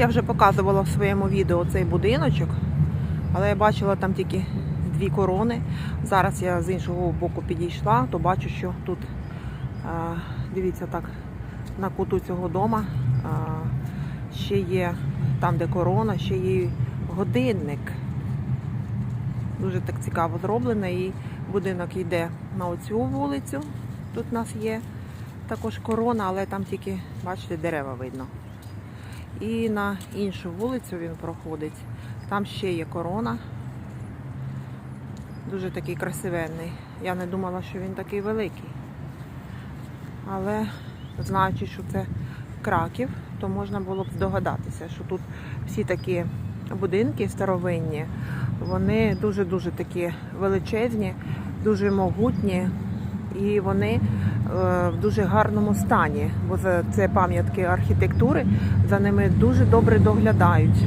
Я вже показувала в своєму відео цей будиночок, але я бачила там тільки дві корони. Зараз я з іншого боку підійшла, то бачу, що тут, дивіться так, на куту цього дома ще є там, де корона, ще є годинник. Дуже так цікаво зроблено. І будинок йде на оцю вулицю. Тут у нас є також корона, але там тільки, бачите, дерева видно. І на іншу вулицю він проходить. Там ще є корона. Дуже такий красивенний. Я не думала, що він такий великий. Але знаючи, що це Краків, то можна було б здогадатися, що тут всі такі будинки старовинні, вони дуже-дуже такі величезні, дуже могутні і вони в дуже гарному стані, бо це пам'ятки архітектури, за ними дуже добре доглядають.